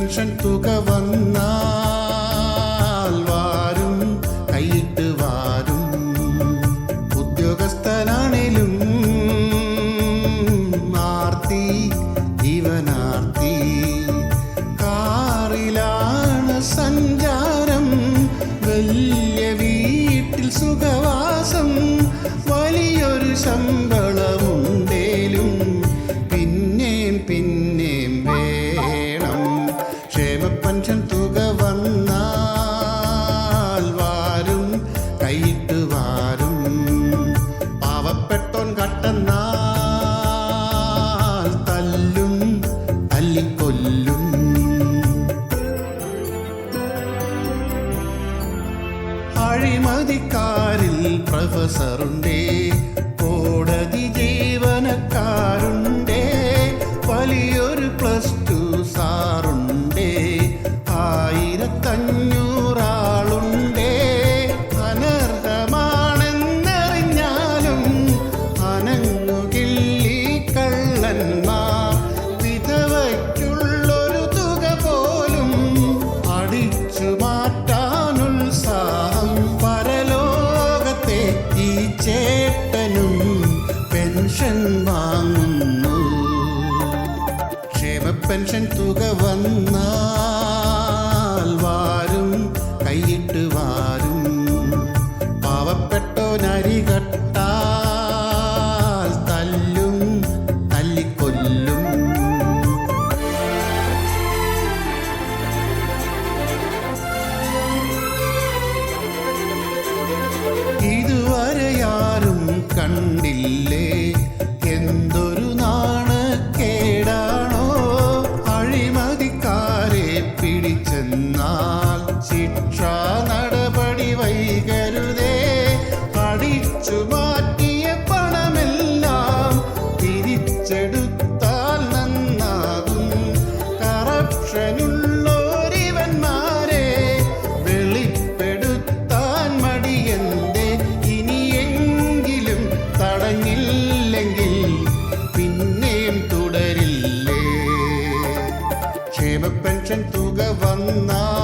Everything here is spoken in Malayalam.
പെൻഷൻ തുക വന്നാൽ വാരും കൈയിട്ട് വാരും. ഉദ്യോഗസ്ഥനാണേലും പെൻഷൻ തുക വന്നാൽ വാരും കൈയിട്ട് വാരും. പാവപ്പെട്ടോൻ കട്ടെന്നാൽ തല്ലും തല്ലിക്കൊല്ലും. അഴിമതിക്കാരിൽ പ്രൊഫസറുണ്ടേ ചേട്ടനും പെൻഷൻ വാങ്ങുന്നു. ക്ഷേമ പെൻഷൻ തുക വന്നാൽ വാരും കണ്ടില്ലേ? എന്തൊരു നാണക്കേടാണോ അഴിമതിക്കാരെ പിടിച്ചെന്നാൽ ശിക്ഷാ നടപടി വൈകരുതേ പെൻഷൻ തുക വന്നാൽ